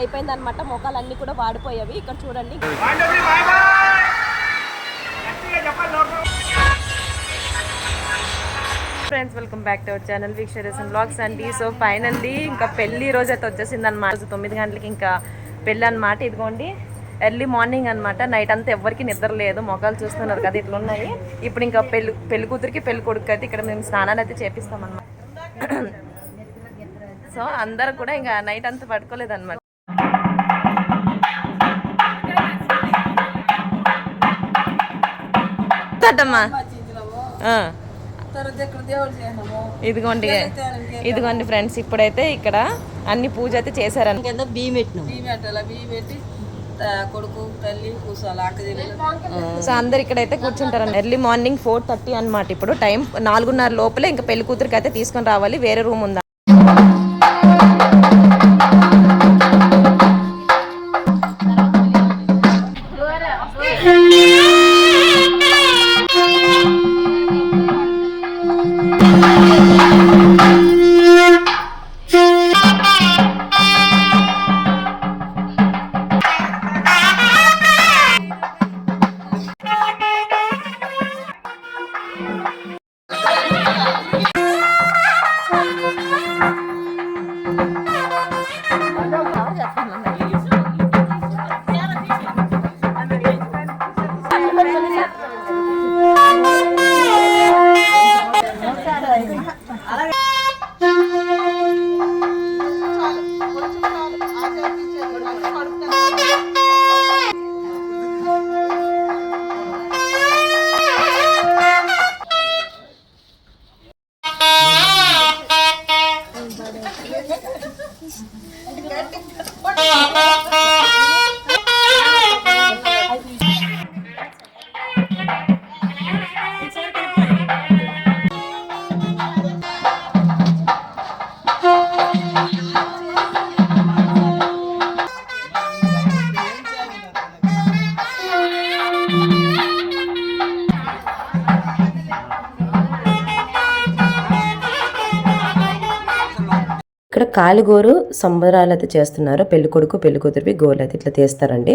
అయిపోయింది అనమాట మొక్కలు అన్ని కూడా వాడిపోయేవి. ఇక్కడ చూడండి. Friends welcome back to our channel వీక్షరేషన్ blogs అండి సో ఫైనల్లీ ఇంకా పెళ్ళి రోజు అయితే వచ్చేసింది అనమాట తొమ్మిది గంటలకి ఇంకా పెళ్ళి అనమాట ఇదిగోండి ఎర్లీ మార్నింగ్ అన్నమాట. నైట్ అంతా ఎవరికి నిద్ర లేదు. మొగాలు చూస్తున్నారు కదా ఇట్లా ఉన్నాయి. ఇప్పుడు ఇంకా పెళ్ళి పెళ్ళి కూతురికి పెళ్ళి కొడుకు అయితే ఇక్కడ మేము స్నానాలు అయితే చేపిస్తాం అనమాట సో అందరు కూడా ఇంకా నైట్ అంతా పడుకోలేదు తట్టమ్మా. ఇదిగోండి. ఇదిగోండి ఫ్రెండ్స్ ఇప్పుడైతే ఇక్కడ అన్ని పూజ అయితే చేశారని కింద బియ్యం కొడుకు తల్లి సో అందరు ఇక్కడైతే కూర్చుంటారు ఎర్లీ మార్నింగ్ ఫోర్ థర్టీ అనమాట ఇప్పుడు టైం నాలుగున్నర లోపలే ఇంకా పెళ్ళి కూతురికి అయితే తీసుకొని రావాలి. వేరే రూమ్ ఉందా? ఇక్కడ కాలిగోరు సంబరాలు అయితే చేస్తున్నారు. పెళ్ళి కొడుకు పెళ్ళి కూతురివి గోలు అయితే ఇట్లా తీస్తారండి.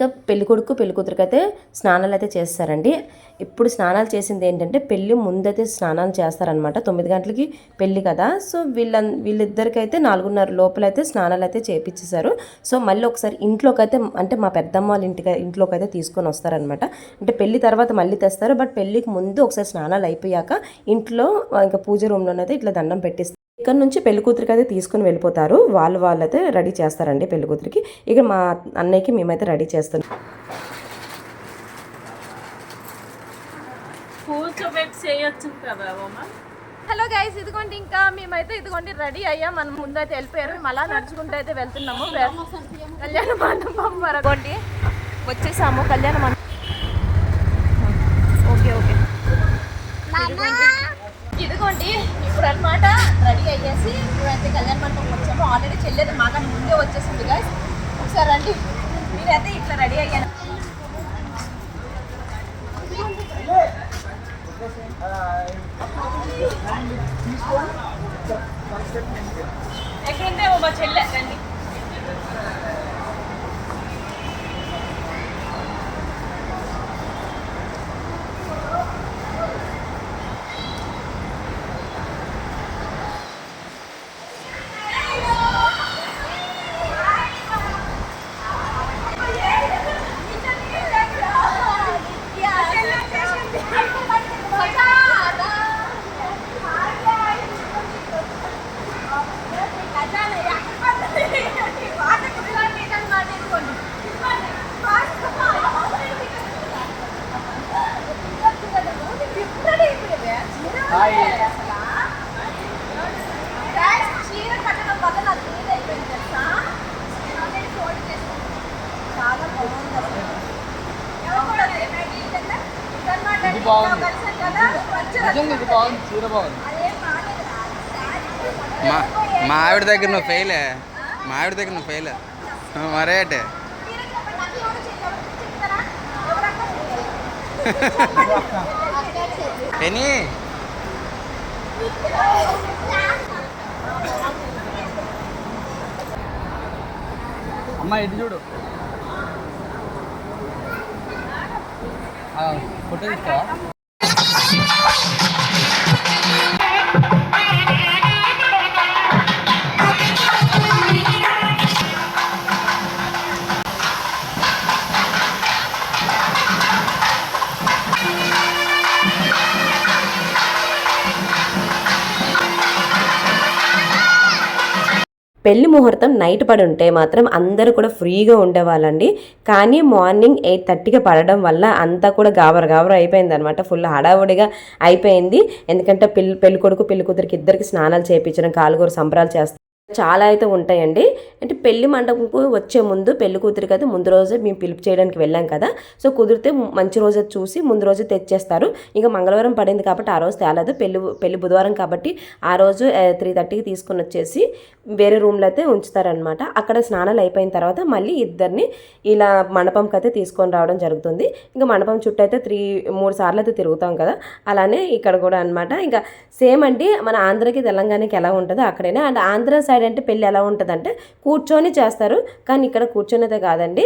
కొడుకు పెళ్ళి పెళ్ళికూతురికి అయితే స్నానాలు అయితే చేస్తారండి. ఇప్పుడు స్నానాలు చేసింది ఏంటంటే పెళ్ళి ముందైతే స్నానాలు చేస్తారనమాట తొమ్మిది గంటలకి పెళ్ళి కదా. సో వీళ్ళ వీళ్ళిద్దరికైతే నాలుగున్నర లోపల అయితే స్నానాలు అయితే చేపించేశారు సో మళ్ళీ ఒకసారి ఇంట్లోకి అయితే అంటే మా పెద్దమ్మ వాళ్ళ ఇంటికి ఇంట్లోకి అయితే తీసుకొని వస్తారనమాట అంటే పెళ్ళి తర్వాత మళ్ళీ తెస్తారు. బట్ పెళ్ళికి ముందు ఒకసారి స్నానాలు అయిపోయాక ఇంట్లో ఇంకా పూజ రూమ్లోనైతే ఇట్లా దండం పెట్టిస్తారు. ఇక్కడ నుంచి పెళ్ళి కూతురికి అయితే తీసుకుని వెళ్ళిపోతారు. వాళ్ళు వాళ్ళైతే రెడీ చేస్తారండి పెళ్ళి కూతురికి. ఇక మా అన్నయ్యకి మేమైతే రెడీ అమ్మ హలో గైస్ ఇదిగోండి ఇంకా మేమైతే ఇదిగోండి రెడీ అయ్యాం. మనం ముందైతే వెళ్ళిపోయారు. మేము అలా నడుచుకుంటూ అయితే వెళ్తున్నాము. కళ్యాణ మండపం వరకోండి. వచ్చేసాము కళ్యాణ మండపం ఓకే ఓకే. ఇదిగోండి. ఇప్పుడు అన్నమాట రెడీ అయ్యేసి మేమైతే కళ్యాణ మండపం వచ్చాము. ఆల్రెడీ చెల్లెది మాకన్నా ముందే వచ్చేసింది గైస్ ఒకసారి రండి. మీరైతే ఇట్లా రెడీ అయ్యాను ఎక్కడుంటే మా చెల్లె? రండి. బాగుంది. నిజంగా ఇది బాగుంది చీర బాగుంది. మా మా ఆవిడ దగ్గర నువ్వు ఫెయిలే మా ఆవిడ దగ్గర నువ్వు ఫెయిల్ మరే అంటే. పెని. అమ్మ ఇటు చూడు. ఆ, ఫోటో తీస్తావా పెళ్ళి ముహూర్తం నైట్ పడి ఉంటే మాత్రం అందరూ కూడా ఫ్రీగా ఉండేవాళ్ళండి. కానీ మార్నింగ్ ఎయిట్ థర్టీకి పడడం వల్ల అంతా కూడా గాబర గాబర అయిపోయింది అనమాట ఫుల్ హడావుడిగా అయిపోయింది. ఎందుకంటే పెళ్ళి పెళ్ళి కొడుకు పెళ్ళి కూతురికి ఇద్దరికి స్నానాలు చేయించడం కాలుగూరు సంబరాలు చేస్తారు చాలా అయితే ఉంటాయండి. అంటే పెళ్ళి మండపంకు వచ్చే ముందు పెళ్ళి కూతురికి అయితే ముందు రోజే మేము పిలుపు చేయడానికి వెళ్ళాం కదా. సో కుదిరితే మంచి రోజు చూసి ముందు రోజు తెచ్చేస్తారు. ఇంకా మంగళవారం పడింది కాబట్టి ఆ రోజు తేలదు. పెళ్ళి పెళ్ళి బుధవారం కాబట్టి ఆ రోజు త్రీ థర్టీకి తీసుకొని వచ్చేసి వేరే రూమ్లో అయితే ఉంచుతారనమాట అక్కడ స్నానాలు అయిపోయిన తర్వాత మళ్ళీ ఇద్దరిని ఇలా మండపంకి అయితే తీసుకొని రావడం జరుగుతుంది. ఇంకా మండపం చుట్టూ అయితే త్రీ మూడు సార్లు అయితే తిరుగుతాం కదా. అలానే ఇక్కడ కూడా అన్నమాట. ఇంకా సేమ్ అండి మన ఆంధ్రకి తెలంగాణకి ఎలా ఉంటుందో అక్కడైనా. అండ్ ఆంధ్ర సైడ్ అంటే పెళ్ళి ఎలా ఉంటుందంటే కూర్చొని చేస్తారు. కానీ ఇక్కడ కూర్చొని కాదండి.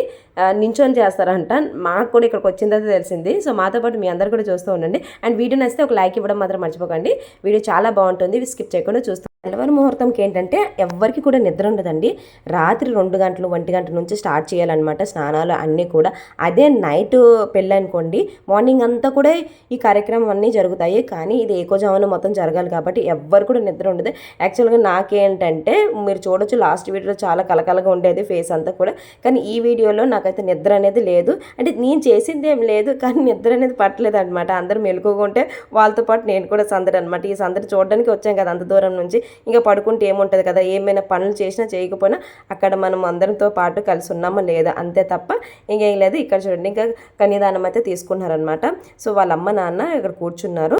నించొని చేస్తారంట. మాకు కూడా ఇక్కడికి వచ్చిన తెలిసింది. సో మాతో పాటు మీ అందరు కూడా చూస్తూ ఉండండి. అండ్ వీడియో నచ్చితే ఒక లైక్ ఇవ్వడం మాత్రం మర్చిపోకండి. వీడియో చాలా బాగుంటుంది. స్కిప్ చేయకుండా చూస్తూ తెల్లవారు ముహూర్తంకి ఏంటంటే ఎవ్వరికి కూడా నిద్ర ఉండదండి. రాత్రి రెండు గంటలు ఒంటి గంటల నుంచి స్టార్ట్ చేయాలన్నమాట స్నానాలు అన్నీ కూడా. అదే నైట్ పెళ్ళి అనుకోండి మార్నింగ్ అంతా కూడా ఈ కార్యక్రమం అన్నీ జరుగుతాయి. కానీ ఇది ఏకోజామున మొత్తం జరగాలి కాబట్టి ఎవ్వరు కూడా నిద్ర ఉండదు. యాక్చువల్గా నాకేంటంటే మీరు చూడొచ్చు లాస్ట్ వీడియోలో చాలా కలకలగా ఉండేది ఫేస్ అంతా కూడా. కానీ ఈ వీడియోలో నాకైతే నిద్ర అనేది లేదు. అంటే నేను చేసింది ఏం లేదు కానీ నిద్ర అనేది పట్టలేదు అనమాట అందరూ మెలుకుగా ఉంటే వాళ్ళతో పాటు నేను కూడా సందడి అనమాట ఈ సందడి చూడడానికి వచ్చాం కదా అంత దూరం నుంచి. ఇంకా పడుకుంటే ఏముంటుంది కదా? ఏమైనా పనులు చేసినా చేయకపోయినా అక్కడ మనం అందరితో పాటు కలిసి ఉన్నామా లేదా? అంతే తప్ప ఇంకేం లేదు. ఇక్కడ చూడండి ఇంకా కన్యాదానం అయితే తీసుకున్నారనమాట సో వాళ్ళ అమ్మ నాన్న ఇక్కడ కూర్చున్నారు.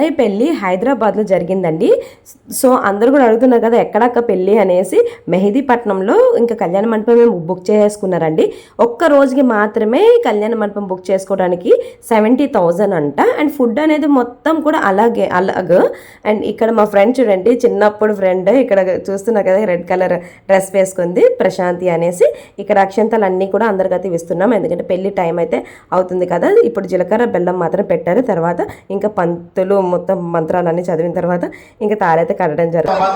అన్నయ్య పెళ్ళి హైదరాబాద్లో జరిగిందండి. సో అందరూ కూడా అడుగుతున్నారు కదా ఎక్కడక్క పెళ్ళి అనేసి. మెహదీపట్నంలో ఇంకా కళ్యాణ మండపం మేము బుక్ చేసుకున్నారండి. ఒక్క రోజుకి మాత్రమే కళ్యాణ మండపం బుక్ చేసుకోవడానికి సెవెంటీ థౌజండ్ అంట. అండ్ ఫుడ్ అనేది మొత్తం కూడా అలాగే అలాగ. అండ్ ఇక్కడ మా ఫ్రెండ్ చూడండి చిన్నప్పుడు ఫ్రెండ్ ఇక్కడ చూస్తున్నారు కదా రెడ్ కలర్ డ్రెస్ వేసుకుంది ప్రశాంతి అనేసి. ఇక్కడ అక్షంతలు అన్నీ కూడా అందరికైతే ఇస్తున్నాం. ఎందుకంటే పెళ్ళి టైం అయితే అవుతుంది కదా. ఇప్పుడు జీలకర్ర బెల్లం మాత్రం పెట్టారు. తర్వాత ఇంకా పంతులు మొత్తం మంత్రాలన్నీ చదివిన తర్వాత ఇంకా తారైతే కట్టడం జరుగుతుంది.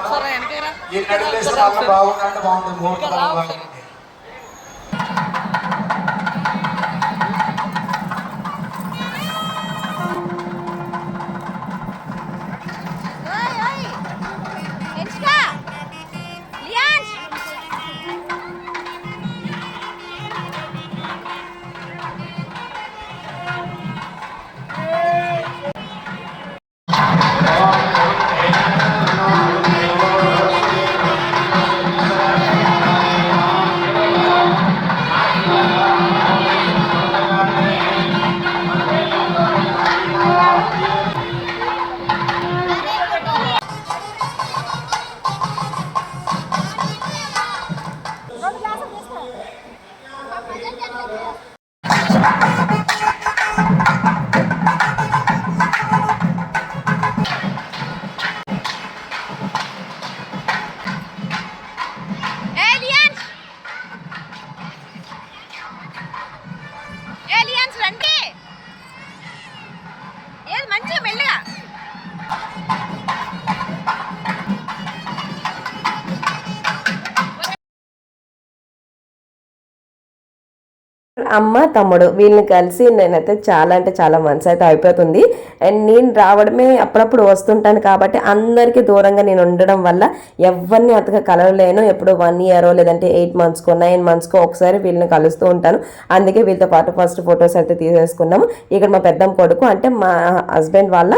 అమ్మ తమ్ముడు వీళ్ళని కలిసి నేనైతే చాలా అంటే చాలా మనసు అయితే అయిపోతుంది. అండ్ నేను రావడమే అప్పుడప్పుడు వస్తుంటాను కాబట్టి అందరికీ దూరంగా నేను ఉండడం వల్ల ఎవరిని అంతగా కలవలేను. ఎప్పుడు వన్ ఇయర్ లేదంటే ఎయిట్ మంత్స్కో నైన్ మంత్స్కో ఒకసారి వీళ్ళని కలుస్తూ ఉంటాను. అందుకే వీళ్ళతో పాటు ఫస్ట్ ఫొటోస్ అయితే తీసేసుకున్నాము. ఇక్కడ మా పెద్దమ్మ కొడుకు అంటే మా హస్బెండ్ వాళ్ళ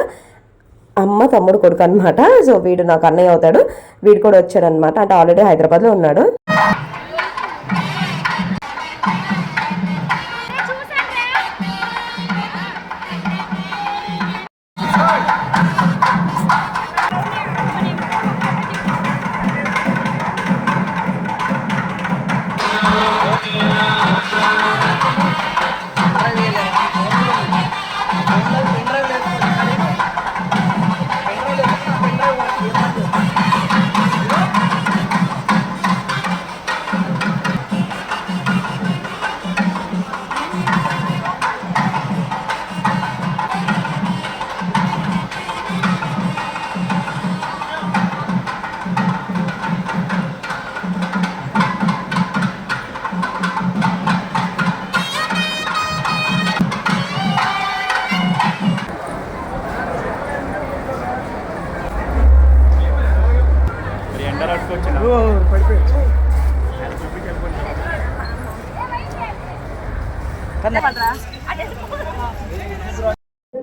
అమ్మ తమ్ముడు కొడుకు అనమాట సో వీడు నాకు అన్నయ్య అవుతాడు. వీడు కూడా వచ్చాడు అనమాట అంటే ఆల్రెడీ హైదరాబాద్లో ఉన్నాడు.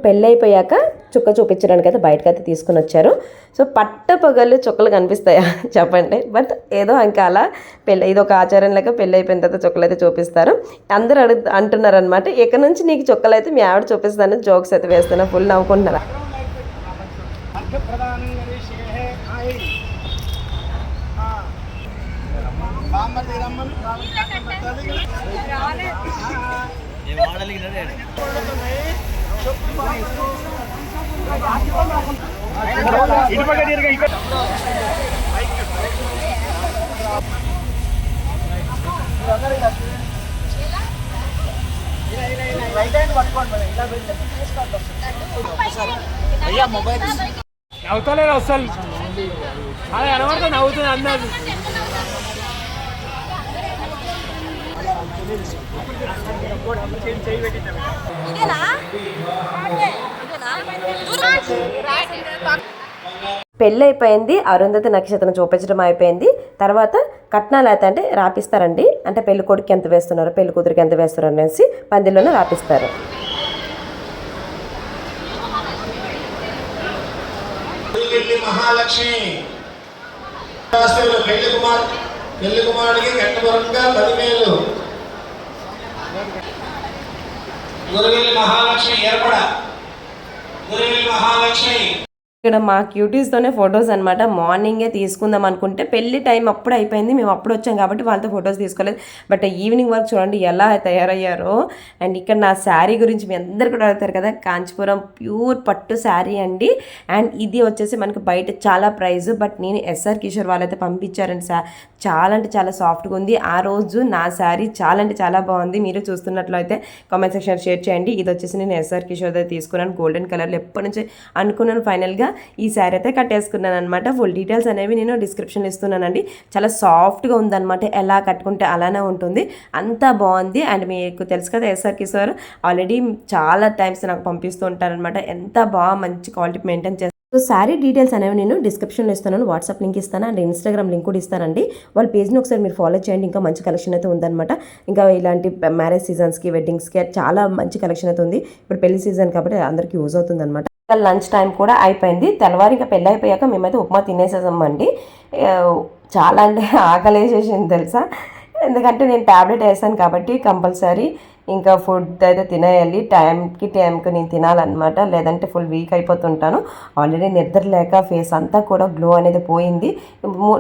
పెళ్ళైపోయాక చుక్క చూపించడానికి అయితే బయటకు అయితే తీసుకుని వచ్చారు. సో పట్ట పగళ్ళు చుక్కలు కనిపిస్తాయా? చెప్పండి. బట్ ఏదో ఇంకా అలా పెళ్ళి ఇది ఒక ఆచారం లేక పెళ్ళి అయిపోయిన తర్వాత చుక్కలు అయితే చూపిస్తారు. అందరూ అడుగు అంటున్నారు అనమాట ఇక నుంచి నీకు చుక్కలు అయితే మీ ఆవిడ చూపిస్తాను జోక్స్ అయితే వేస్తాను ఫుల్ నవ్వుకుంటున్నారా? నవ్వుతలేరు అసలు అది అనవడతా నవ్వుతుంది అందాజు ఇదేనా? పెళ్ళి అయిపోయింది అరుంధతి నక్షత్రం చూపించడం అయిపోయింది. తర్వాత కట్నాలు అయితే అంటే రాపిస్తారండి. అంటే పెళ్ళి కొడుకు ఎంత వేస్తున్నారు పెళ్ళి కూతురికి ఎంత వేస్తున్నారు అనేసి పందిలోనే రాపిస్తారు. మహాలక్ష్మి. పెళ్ళి కుమార్ పెళ్ళి కుమారుడికి కట్టబరంగా పదివేలు. గురువెల్లి మహాలక్ష్మి ఏర్పడ గురువెల్లి మహాలక్ష్మి ఇక్కడ మా క్యూటీస్తోనే ఫొటోస్ అనమాట మార్నింగే తీసుకుందాం అనుకుంటే పెళ్ళి టైం అప్పుడు అయిపోయింది. మేము అప్పుడు వచ్చాం కాబట్టి వాళ్ళతో ఫొటోస్ తీసుకోలేదు. బట్ ఈవినింగ్ వరకు చూడండి ఎలా తయారయ్యారో. అండ్ ఇక్కడ నా శారీ గురించి మీ అందరు కూడా అడుగుతారు కదా. కాంచీపురం ప్యూర్ పట్టు శారీ అండి. అండ్ ఇది వచ్చేసి మనకు బయట చాలా ప్రైస్ బట్ నేను ఎస్ఆర్ కిషోర్ వాళ్ళైతే పంపించారండి సా చాలా అంటే చాలా సాఫ్ట్గా ఉంది. ఆ రోజు నా శారీ చాలా అంటే చాలా బాగుంది. మీరు చూస్తున్నట్లయితే కామెంట్ సెక్షన్ షేర్ చేయండి. ఇది వచ్చేసి నేను ఎస్ఆర్ కిషోర్ దగ్గర తీసుకున్నాను. గోల్డెన్ కలర్లో ఎప్పటి నుంచి అనుకున్నాను ఫైనల్గా. ఈ శారీ అయితే కట్టేసుకున్నాను అనమాట ఫుల్ డీటెయిల్స్ అనేవి నేను డిస్క్రిప్షన్ ఇస్తున్నానండి. చాలా సాఫ్ట్గా ఉందన్నమాట. ఎలా కట్టుకుంటే అలానే ఉంటుంది. అంతా బాగుంది. అండ్ మీకు తెలుసు కదా ఎస్ఆర్ కిషోర్ ఆల్రెడీ చాలా టైమ్స్ నాకు పంపిస్తూ ఉంటారనమాట ఎంత బాగా మంచి క్వాలిటీ మెయింటైన్ చేస్తారు సో శారీ డీటెయిల్స్ అనేవి నేను డిస్క్రిప్షన్లో ఇస్తాను. వాట్సాప్ లింక్ ఇస్తాను. అండ్ ఇన్స్టాగ్రామ్ లింక్ కూడా ఇస్తానండి. వాళ్ళ పేజ్ని ఒకసారి మీరు ఫాలో చేయండి. ఇంకా మంచి కలెక్షన్ అయితే ఉందన్నమాట. ఇంకా ఇలాంటి మ్యారేజ్ సీజన్స్కి వెడ్డింగ్స్కి చాలా మంచి కలెక్షన్ అయితే ఉంది. ఇప్పుడు పెళ్ళి సీజన్ కాబట్టి అందరికీ యూజ్ అవుతుందన్నమాట. లంచ్ టైం కూడా అయిపోయింది. తెల్లవారు ఇంకా పెళ్ళి అయిపోయాక మేమైతే ఉప్మా తినేసేసామండి. చాలా అంటే ఆకలేసేసింది తెలుసా? ఎందుకంటే నేను ట్యాబ్లెట్ వేసాను కాబట్టి కంపల్సరీ ఇంకా ఫుడ్ అయితే తినేయాలి. టైంకి టైంకి నేను తినాలన్నమాట. లేదంటే ఫుల్ వీక్ అయిపోతుంటాను. ఆల్రెడీ నిద్ర లేక ఫేస్ అంతా కూడా గ్లో అనేది పోయింది.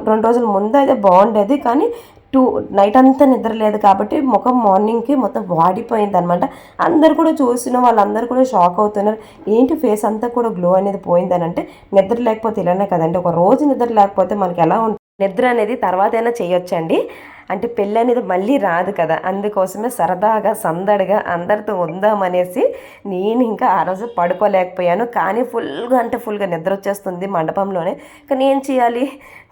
రెండు రోజుల ముందు అయితే బాగుండేది. కానీ టూ నైట్ అంతా నిద్ర లేదు కాబట్టి ముఖం మార్నింగ్కి మొత్తం వాడిపోయింది అనమాట అందరు కూడా చూసిన వాళ్ళందరూ కూడా షాక్ అవుతున్నారు. ఏంటి ఫేస్ అంతా కూడా గ్లో అనేది పోయిందని అంటే నిద్ర లేకపోతే ఇలానే కదండి. ఒక రోజు నిద్ర లేకపోతే మనకి ఎలా ఉంటుంది నిద్ర అనేది తర్వాత అయినా చేయొచ్చండి. అంటే పెళ్ళి అనేది మళ్ళీ రాదు కదా. అందుకోసమే సరదాగా సందడిగా అందరితో ఉందామనేసి నేను ఇంకా ఆ రోజు పడుకోలేకపోయాను. కానీ ఫుల్గా అంటే ఫుల్గా నిద్ర వచ్చేస్తుంది మండపంలోనే. కానీ ఏం చేయాలి?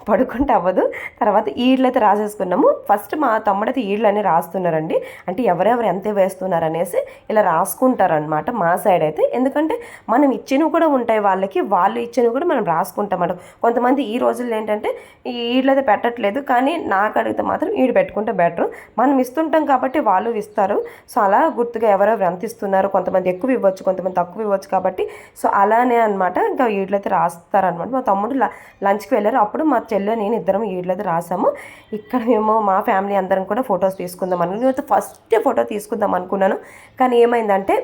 పడుకుంటే అవ్వదు. తర్వాత ఈడ్లు అయితే రాసేసుకున్నాము. ఫస్ట్ మా తమ్ముడైతే ఈడ్లు అని రాస్తున్నారండి. అంటే ఎవరెవరు ఎంత వేస్తున్నారు అనేసి ఇలా రాసుకుంటారనమాట మా సైడ్ అయితే ఎందుకంటే మనం ఇచ్చినవి కూడా ఉంటాయి వాళ్ళకి వాళ్ళు ఇచ్చినవి కూడా మనం రాసుకుంటామట. కొంతమంది ఈ రోజుల్లో ఏంటంటే ఈ ఈడ్లు అయితే పెట్టట్లేదు కానీ నాకు అడిగితే మాత్రం ఈడు పెట్టుకుంటే బెటర్. మనం ఇస్తుంటాం కాబట్టి వాళ్ళు ఇస్తారు. సో అలా గుర్తుగా ఎవరెవరు ఎంత ఇస్తున్నారు కొంతమంది ఎక్కువ ఇవ్వచ్చు కొంతమంది తక్కువ ఇవ్వచ్చు కాబట్టి. సో అలానే అనమాట ఇంకా ఈడ్లు అయితే రాస్తారనమాట మా తమ్ముడు ల- లంచ్కి వెళ్ళారు. అప్పుడు మా చెల్లె నేను ఇద్దరం ఈడ్లది రాసాము. ఇక్కడ మేము మా ఫ్యామిలీ అందరం కూడా ఫొటోస్ తీసుకుందాం అనుకున్నాను ఫస్ట్ ఫోటో తీసుకుందాం అనుకున్నాను. కానీ ఏమైందంటే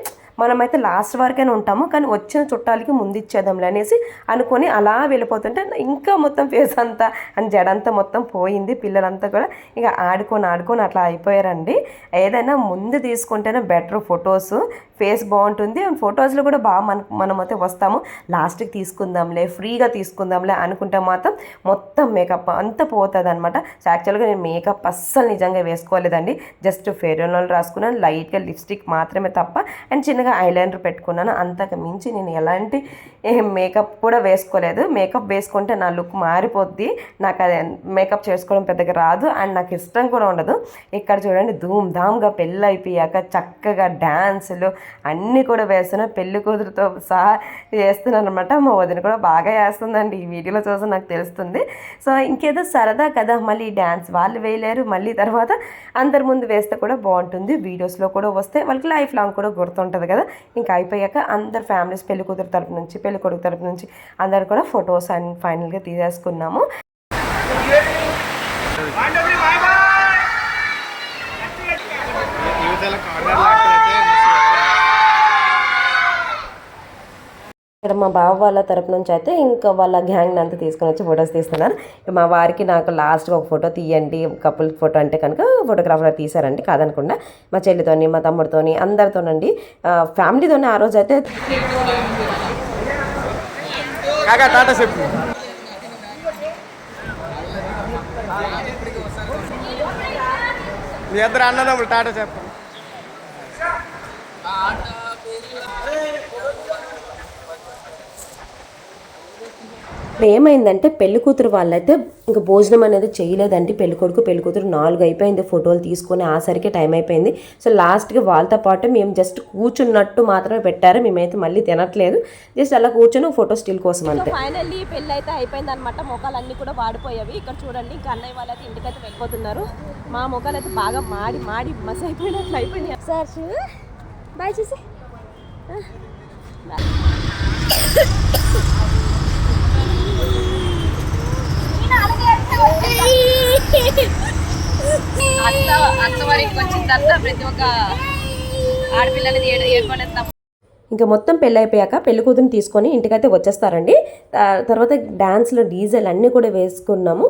మనమైతే లాస్ట్ వరకైనా ఉంటాము కానీ వచ్చిన చుట్టాలకి ముందు ఇచ్చేద్దాంలే అనేసి అనుకొని అలా వెళ్ళిపోతుంటే ఇంకా మొత్తం ఫేస్ అంతా అని జడంతా మొత్తం పోయింది. పిల్లలంతా కూడా ఇక ఆడుకొని ఆడుకొని అట్లా అయిపోయారండి. ఏదైనా ముందు తీసుకుంటేనే బెటర్ ఫొటోస్ ఫేస్ బాగుంటుంది. అండ్ ఫొటోస్లో కూడా బాగా మన మనమైతే వస్తాము. లాస్ట్కి తీసుకుందాంలే ఫ్రీగా తీసుకుందాంలే అనుకుంటే మాత్రం మొత్తం మేకప్ అంతా పోతుంది అనమాట సో యాక్చువల్గా నేను మేకప్ అస్సలు నిజంగా వేసుకోలేదండి. జస్ట్ ఫేర్ అండ్ రాసుకున్నాను. లైట్గా లిప్స్టిక్ మాత్రమే తప్ప. అండ్ చిన్నగా ఐలైనర్ పెట్టుకున్నాను. అంతకు మించి నేను ఎలాంటి మేకప్ కూడా వేసుకోలేదు. మేకప్ వేసుకుంటే నా లుక్ మారిపోద్ది. నాకు అది మేకప్ చేసుకోవడం పెద్దగా రాదు. అండ్ నాకు ఇష్టం కూడా ఉండదు. ఇక్కడ చూడండి ధూమ్ ధామ్గా పెళ్ళి అయిపోయాక చక్కగా డ్యాన్సులు అన్నీ కూడా వేస్తున్నాను పెళ్ళి కూతురుతో సహా చేస్తున్నాను అనమాట మా వదిన కూడా బాగా వేస్తుందండి ఈ వీడియోలో చూసి నాకు తెలుస్తుంది. సో ఇంకేదో సరదా కదా మళ్ళీ డ్యాన్స్ వాళ్ళు వేయలేరు. మళ్ళీ తర్వాత అందరి ముందు వేస్తే కూడా బాగుంటుంది. వీడియోస్లో కూడా వస్తే వాళ్ళకి లైఫ్ లాంగ్ కూడా గుర్తుంటుంది కదా. ఇంకా అయిపోయాక అందరు ఫ్యామిలీస్ పెళ్ళి కూతురు తరపు నుంచి పెళ్ళి కొడుకు తరపు నుంచి అందరు కూడా ఫొటోస్ అండ్ ఫైనల్గా తీసేసుకున్నాము. ఇక్కడ మా బావ వాళ్ళ తరపు నుంచి అయితే ఇంకా వాళ్ళ గ్యాంగ్ అంతా తీసుకొని వచ్చి ఫొటోస్ తీస్తున్నారు. మా వారికి నాకు లాస్ట్గా ఒక ఫోటో తీయండి కపుల్ ఫోటో అంటే కనుక ఫోటోగ్రాఫర్ తీశారండి కాదనకుండా మా చెల్లితోని మా తమ్ముడితోని అందరితోనండి. ఫ్యామిలీతోనే ఆ రోజు అయితే కాకా టాటా చెప్పు మీ ఇద్దరు అన్నదమ్ములు టాటా చెప్పండి ఇప్పుడు ఏమైందంటే పెళ్ళి కూతురు వాళ్ళైతే ఇంకా భోజనం అనేది చేయలేదండి. పెళ్ళి కొడుకు పెళ్ళి కూతురు నాలుగు అయిపోయింది. ఫోటోలు తీసుకొని ఆ సరికి టైం అయిపోయింది. సో లాస్ట్కి వాళ్ళతో పాటు మేము జస్ట్ కూర్చున్నట్టు మాత్రమే పెట్టారు. మేమైతే మళ్ళీ తినట్లేదు. జస్ట్ అలా కూర్చొని ఫోటో స్టిల్ కోసం అంతే. ఫైనల్లీ పెళ్ళి అయితే అయిపోయింది అనమాట మొక్కలు అన్ని కూడా వాడిపోయేవి. ఇక్కడ చూడండి ఇంకా అన్నయ్య వాళ్ళు అయితే ఇంటికైతే వెళ్ళిపోతున్నారు. మా మొక్కలు అయితే బాగా మాడి మాడి మసి అయిపోయినట్లు అయిపోయినాయి. సార్ బాయ్ చూసి. అత్త అత్త వరకు వచ్చిన తర్వాత ప్రతి ఒక్క ఆడపిల్లలది ఏడు ఏడుపనేది తప్ప ఇంకా మొత్తం పెళ్ళి అయిపోయాక పెళ్ళి కూతురుని తీసుకొని ఇంటికైతే వచ్చేస్తారండి. తర్వాత డ్యాన్స్లు డీజిల్ అన్నీ కూడా వేసుకున్నాము.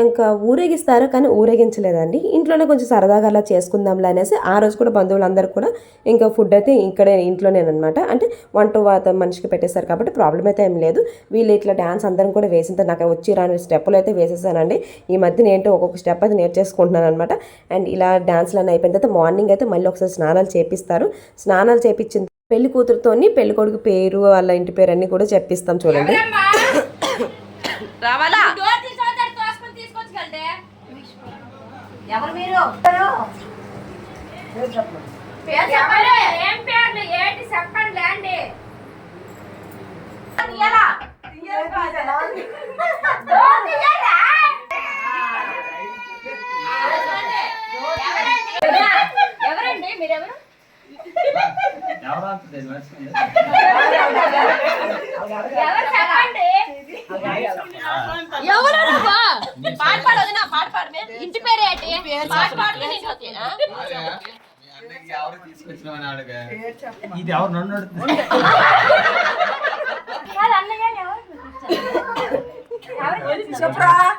ఇంకా ఊరేగిస్తారు కానీ ఊరేగించలేదండి. ఇంట్లోనే కొంచెం సరదాగా అలా చేసుకుందాంలే అనేసి ఆ రోజు కూడా బంధువులందరూ కూడా ఇంకా ఫుడ్ అయితే ఇక్కడే ఇంట్లోనేనమాట అంటే వంట వాత మనిషికి పెట్టేస్తారు కాబట్టి ప్రాబ్లం అయితే ఏం లేదు. వీళ్ళు ఇట్లా డ్యాన్స్ అందరం కూడా వేసిన నాకు వచ్చి రాని స్టెప్పులు అయితే వేసేసానండి. ఈ మధ్యన ఏంటో ఒక్కొక్క స్టెప్ అయితే నేర్చేసుకుంటున్నాను అనమాట అండ్ ఇలా డ్యాన్స్లు అని అయిపోయిన తర్వాత మార్నింగ్ అయితే మళ్ళీ ఒకసారి స్నానాలు చేపిస్తారు. స్నానాలు చేపించిన పెళ్ళి కూతురుతోని పెళ్ళి కొడుకు పేరు వాళ్ళ ఇంటి పేరు అన్ని కూడా చెప్పిస్తాం చూడండి. రావాలా? ఎవరు మీరు? ఏం పేర్లు? ఏంటి? చెప్పండి అండి ఎవరండి? మీరెవరు? ఎవరు చెప్పండి ఎవరు నువ్వు? పాట పాడు వదినా, పాట పాడు మే. ఇంటి పేరు ఏంటి? పాట పాడు మే, నీకు వద్దేనా? ఇది ఎవరు? నన్ను అడుగుతుంది?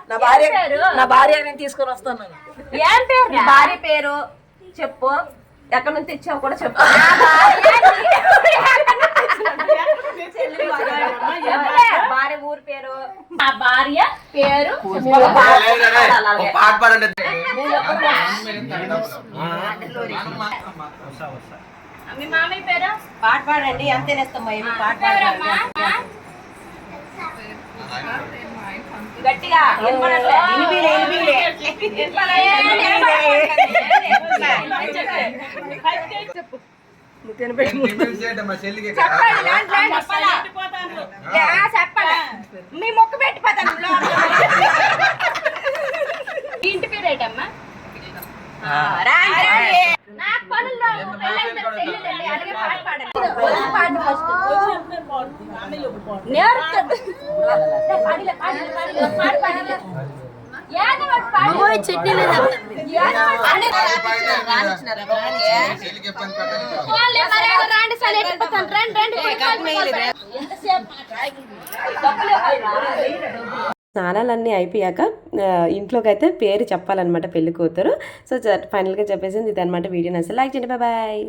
నా భార్య నా భార్య నేను తీసుకొని వస్తాను. ఏం పేరు నీ భార్య పేరు చెప్పు. ఎక్కడి నుంచి తెచ్చావు కూడా చెప్పు చెప్పే, భార్య ఊరి పేరు మా భార్య పేరు పాట పాడండి మీ మామయ్య పేరు పాట పాడండి అంతేనేస్తామ్మా ఏమి పాట పేరమ్మా? గట్టిగా వినపడట్లే. మా చెల్లికి చెప్పండి, లాంటి లాంటి చెప్పాలా? ఆ, చెప్పాలా? మీ ముక్కు పెట్టిపోతాను ఈ ఇంటి పేరు ఏంటమ్మా ఆ, రాండి, రాండి. నాకు పనుల్లో పెళ్ళైన తర్వాత తెలియదండి. అలాగే పాట పాడండి. పాడండి first. నేర్పుతుంది. పాడిలే, పాడిలే, పాడిలే. పాడు, పాడిలే. ఏదో ఒకటి పాడు. ఏదో ఒకటి పాడు. చెల్లికి ఇబ్బంది పెట్టాలి పోన్లే, మరి ఏదో రాండి సార్ ఎత్తిపోతాను. రండి, రండి, పోయి ఎంతసేపు డబ్బులు ఇవ్వాలి. స్నానాలన్నీ అయిపోయాక ఇంట్లోకి అయితే పేరు చెప్పాలన్నమాట పెళ్ళి కూతురు సో ఫైనల్గా చెప్పేసింది ఇది అనమాట వీడియో నచ్చ లైక్ చేయండి. బాయ్.